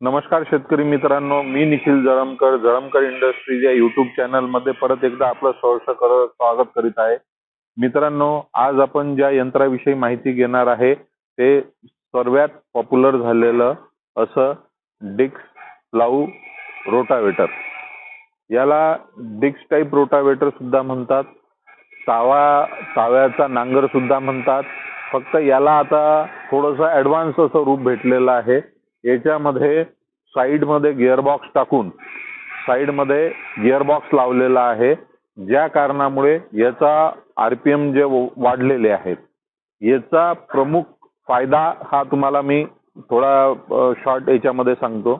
नमस्कार शेतकरी मित्रांनो मी निखिल जळमकर जळमकर इंडस्ट्रीज या युट्यूब चॅनलमध्ये परत एकदा आपलं सहर्ष कर स्वागत करीत आहे. मित्रांनो आज आपण ज्या यंत्राविषयी माहिती घेणार आहे ते सर्वात पॉप्युलर झालेलं असं डिक्स लाऊ रोटावेटर. याला डिक्स टाईप रोटावेटर सुद्धा म्हणतात. तावा ताव्याचा नांगर सुद्धा म्हणतात. फक्त याला आता थोडंसं ऍडव्हान्स असं रूप भेटलेलं आहे. याच्यामध्ये साईडमध्ये गिअरबॉक्स टाकून साईडमध्ये गिअरबॉक्स लावलेला आहे. ज्या कारणामुळे याचा आरपीएम जे वाढलेले आहेत. याचा प्रमुख फायदा हा तुम्हाला मी थोडा शॉर्ट याच्यामध्ये सांगतो.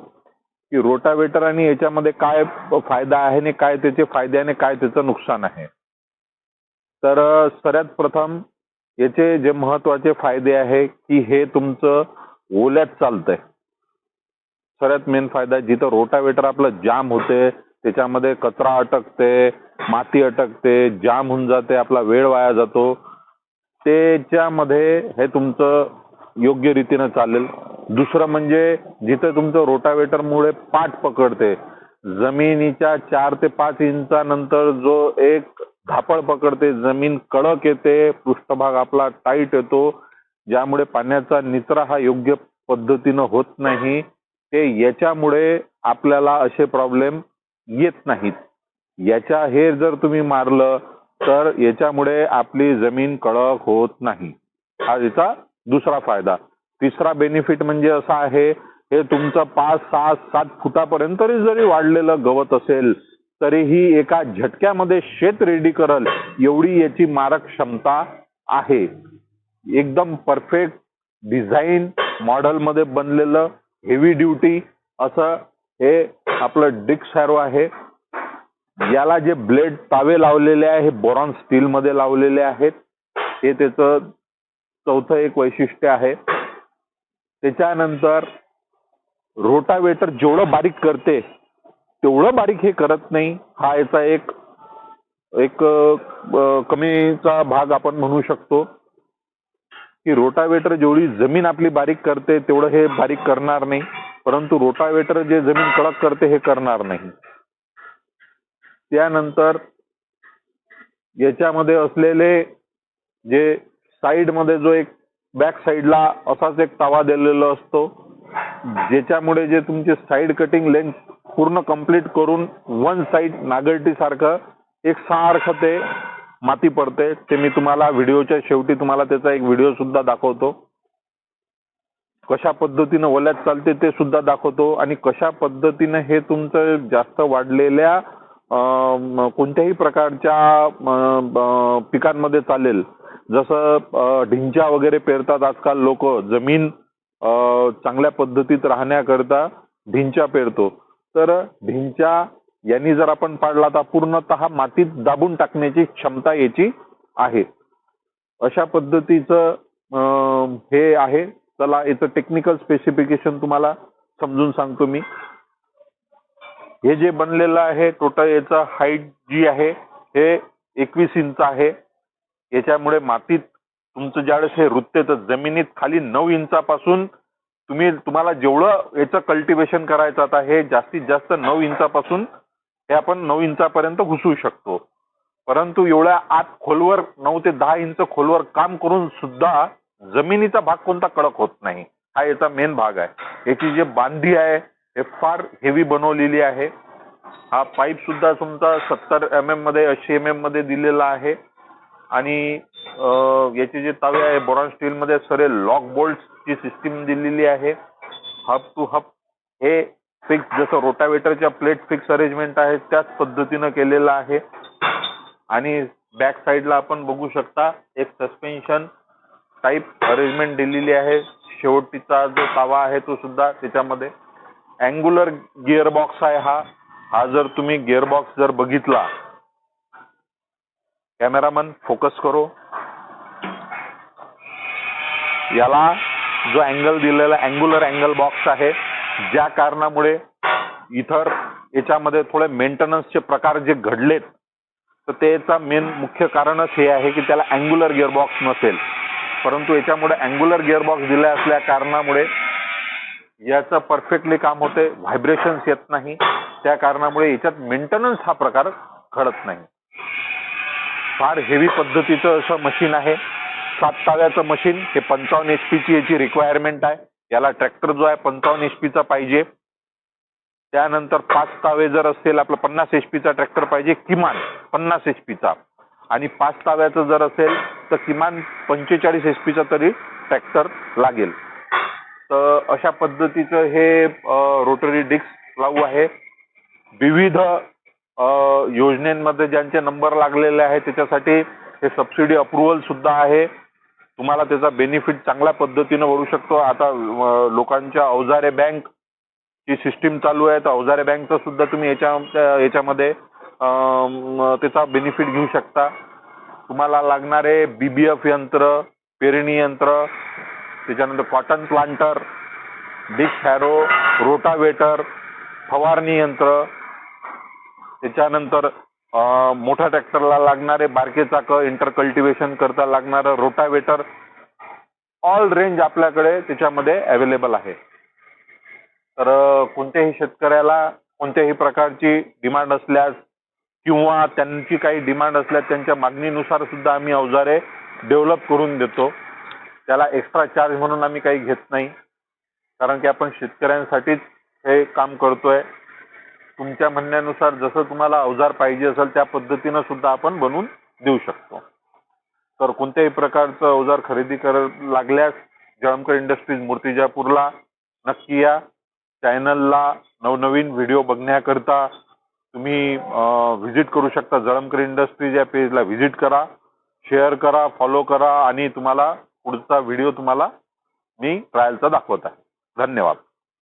की रोटावेटर आणि याच्यामध्ये काय फायदा आहे आणि काय त्याचे फायदे आणि काय त्याचं नुकसान आहे. तर सगळ्यात सर्वात प्रथम याचे जे महत्त्वाचे फायदे आहे की हे तुमचं ओल्यात चालतंय. सगळ्यात मेन फायदा जिथं रोटावेटर आपलं जाम होते त्याच्यामध्ये कचरा अटकते माती अटकते जाम होऊन जाते आपला वेळ वाया जातो. त्याच्यामध्ये हे तुमचं योग्य रीतीनं चालेल. दुसरं म्हणजे जिथं तुमचं रोटावेटरमुळे पाठ पकडते जमिनीच्या चार ते पाच इंचानंतर जो एक धापळ पकडते जमीन कडक येते पृष्ठभाग आपला टाईट येतो ज्यामुळे पाण्याचा निचरा हा योग्य पद्धतीनं होत नाही. ते याच्यामुळे आपल्याला असे प्रॉब्लेम येत नाहीत. याच्या हे जर तुम्ही मारलं तर याच्यामुळे आपली जमीन कडक होत नाही. हा याचा दुसरा फायदा. तिसरा बेनिफिट म्हणजे असा आहे हे तुमचं पाच सहा सात फुटापर्यंत जरी वाढलेलं गवत असेल तरीही एका झटक्यामध्ये शेत रेडी करल एवढी याची मारक क्षमता आहे. एकदम परफेक्ट डिझाईन मॉडेलमध्ये बनलेलं हेवी ड्युटी असं हे आपलं डिक शॅरो आहे. याला जे ब्लेड तावे लावलेले आहे हे बोरॉन स्टील मध्ये लावलेले आहेत. हे त्याचं चौथं एक वैशिष्ट्य आहे. त्याच्यानंतर रोटावेटर जेवढं बारीक करते तेवढं बारीक हे करत नाही. हा याचा एक एक कमीचा भाग आपण म्हणू शकतो. की रोटावेटर जेवढी जमीन आपली बारीक करते तेवढं हे बारीक करणार नाही. परंतु रोटावेटर जे जमीन कडक करते हे करणार नाही. त्यानंतर याच्यामध्ये असलेले जे साईडमध्ये जो एक बॅक साईडला असाच एक तवा दिलेला असतो. ज्याच्यामुळे जे तुमचे साईड कटिंग लेंथ पूर्ण कंप्लीट करून वन साईड नागरटी सारखं एक सारखं ते माती पडते ते मी तुम्हाला व्हिडिओच्या शेवटी तुम्हाला त्याचा एक व्हिडिओ सुद्धा दाखवतो. कशा पद्धतीनं ओल्यात चालते ते सुद्धा दाखवतो आणि कशा पद्धतीनं हे तुमचं जास्त वाढलेल्या कोणत्याही प्रकारच्या पिकांमध्ये चालेल. जसं ढिंच्या वगैरे पेरतात आजकाल लोक जमीन चांगल्या पद्धतीत राहण्याकरता ढिंच्या पेरतो. तर ढिंच्या यांनी जर आपण पाडला तर पूर्णतः मातीत दाबून टाकण्याची क्षमता याची आहे. अशा पद्धतीचं हे आहे. चला याचं टेक्निकल स्पेसिफिकेशन तुम्हाला समजून सांगतो मी. हे जे बनलेलं आहे टोटल याचं हाईट जी आहे हे एकवीस इंच आहे. याच्यामुळे मातीत तुमचं ज्यावेळेस हे रुतते तर जमिनीत खाली नऊ इंचापासून तुम्ही तुम्हाला जेवढं याचं कल्टिवेशन करायचं आता हे जास्तीत जास्त नऊ इंचापासून हे आपण नऊ इंचापर्यंत घुसू शकतो. परंतु एवढ्या आत खोलवर नऊ ते दहा इंच खोलवर काम करून सुद्धा जमिनीचा भाग कोणता कडक होत नाही. हा याचा मेन भाग आहे. याची जे बांधी आहे हे फार हेवी बनवलेली आहे. हा पाईप सुद्धा तुमचा सत्तर एम एममध्ये ऐंशी एम एममध्ये दिलेला आहे. आणि याचे जे तवे आहे बोरॉन स्टील मध्ये सरे लॉक बोल्ट ची सिस्टीम दिलेली आहे. हब टू हब हे फिक्स जसं रोटावेटरच्या प्लेट फिक्स अरेंजमेंट आहे त्याच पद्धतीनं केलेलं आहे. आणि बॅक साईडला आपण बघू शकता एक सस्पेन्शन टाईप अरेंजमेंट दिलेली आहे. शेवटीचा जो तावा आहे तो सुद्धा त्याच्यामध्ये. अँग्युलर गिअरबॉक्स आहे हा. हा जर तुम्ही गिअरबॉक्स जर बघितला कॅमेरामन फोकस करो. याला जो अँगल दिलेला अँग्युलर अँगल बॉक्स आहे ज्या कारणामुळे इतर याच्यामध्ये थोडे मेंटेनन्सचे प्रकार जे घडलेत तर त्याचा मेन मुख्य कारणच हे आहे की त्याला अँग्युलर गिअरबॉक्स नसेल. परंतु याच्यामुळे अँग्युलर गिअरबॉक्स दिला असल्या कारणामुळे याचं परफेक्टली काम होते व्हायब्रेशन्स येत नाही. त्या कारणामुळे याच्यात मेंटेनन्स हा प्रकार घडत नाही. फार हेवी पद्धतीचं असं मशीन आहे. सात ताव्याचं मशीन हे पंचावन्न एच ची याची रिक्वायरमेंट आहे. याला ट्रॅक्टर जो आहे पंचावन्न एच चा पाहिजे. त्यानंतर पाच तावे जर असेल आपलं पन्नास एच चा ट्रॅक्टर पाहिजे किमान पन्नास एच चा. आणि पाच ताव्याचं जर असेल तर किमान पंचेचाळीस एच चा तरी ट्रॅक्टर लागेल. तर अशा पद्धतीचं हे रोटरी डिस्क लावू आहे. विविध योजनेमध्ये ज्यांचे नंबर लागलेले आहेत त्याच्यासाठी हे सबसिडी अप्रुव्हल सुद्धा आहे. तुम्हाला त्याचा बेनिफिट चांगल्या पद्धतीनं वळू शकतो. आता लोकांच्या अवजारे बँक ची सिस्टीम चालू आहे. तर अवजारे बँकचं सुद्धा तुम्ही याच्या याच्यामध्ये त्याचा बेनिफिट घेऊ शकता. तुम्हाला लागणारे बीबीएफ यंत्र पेरणी यंत्र त्याच्यानंतर cotton planter disc harrow rotavator फवारणी यंत्र त्याच्यानंतर मोठ्या ट्रॅक्टरला लागणारे बारके चाक इंटर कल्टिवेशन करता लागणारं रोटावेटर ऑल रेंज आपल्याकडे त्याच्यामध्ये अवेलेबल आहे. तर कोणत्याही शेतकऱ्याला कोणत्याही प्रकारची डिमांड असल्यास किंवा त्यांची काही डिमांड असल्यास त्यांच्या मागणीनुसार सुद्धा आम्ही अवजारे डेव्हलप करून देतो. त्याला एक्स्ट्रा चार्ज म्हणून आम्ही काही घेत नाही. कारण की आपण शेतकऱ्यांसाठीच हे काम करतोय. तुमच्या म्हणण्यानुसार जसं तुम्हाला अवजार पाहिजे असेल त्या पद्धतीनं सुद्धा आपण बनवून देऊ शकतो. तर कोणत्याही प्रकारचं अवजार खरेदी कर लागल्यास जळमकर इंडस्ट्रीज मूर्तिजापूरला नक्की या. चॅनलला नवनवीन व्हिडिओ बघण्याकरता तुम्ही व्हिजिट करू शकता. जळमकर इंडस्ट्रीज या पेजला व्हिजिट करा शेअर करा फॉलो करा आणि तुम्हाला पुढचा व्हिडिओ तुम्हाला मी ट्रायलचा दाखवत आहे. धन्यवाद.